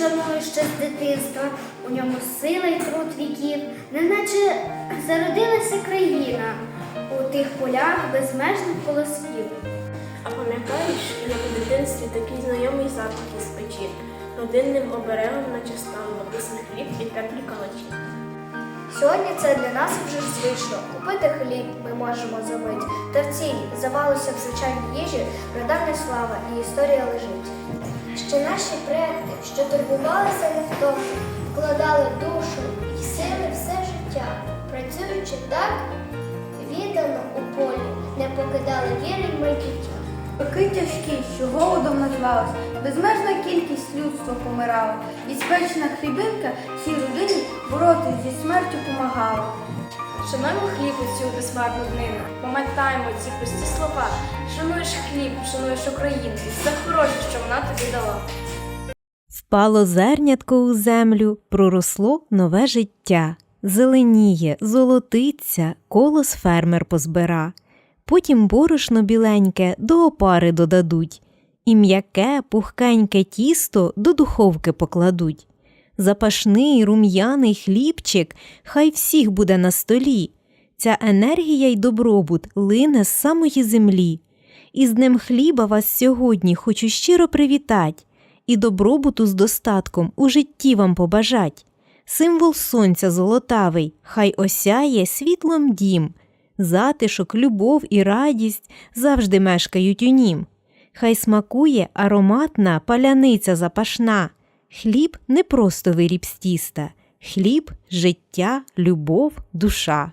шаную ще з дитинства, у ньому сила й труд віків, неначе зародилася країна у тих полях безмежних колосків. А пам'ятаєш, як у дитинстві такий знайомий запах із печі, родинним оберегом наче став написаний хліб і теплі калачі. Сьогодні це для нас вже звично. Купити хліб ми можемо зробити. Та в цій завалося в звичайній їжі прадавня слава і історія лежить. Ще наші предки, що турбувалися невтомно, вкладали душу і сили все життя, працюючи так, віддано у полі, не покидали віри й майбуття. Роки тяжкі, що голодом назвалась, безмежна кількість людства помирала, і спечена хлібинка цій родині боротись зі смертю помагала. Шануємо хліб у цю безмарну днину. Пам'ятаємо ці пусті слова. Шануєш хліб, шануєш Україну за хороше, що вона тобі дала. Впало зернятко у землю, проросло нове життя. Зеленіє, золотиться, колос фермер позбира. Потім борошно біленьке до опари додадуть, і м'яке, пухкеньке тісто до духовки покладуть. Запашний рум'яний хлібчик хай всіх буде на столі. Ця енергія й добробут лине з самої землі. І з Днем хліба вас сьогодні хочу щиро привітать і добробуту з достатком у житті вам побажать. Символ сонця золотавий, хай осяє світлом дім, затишок, любов і радість завжди мешкають у нім. Хай смакує ароматна паляниця запашна. Хліб не просто виріб з тіста, хліб життя, любов, душа.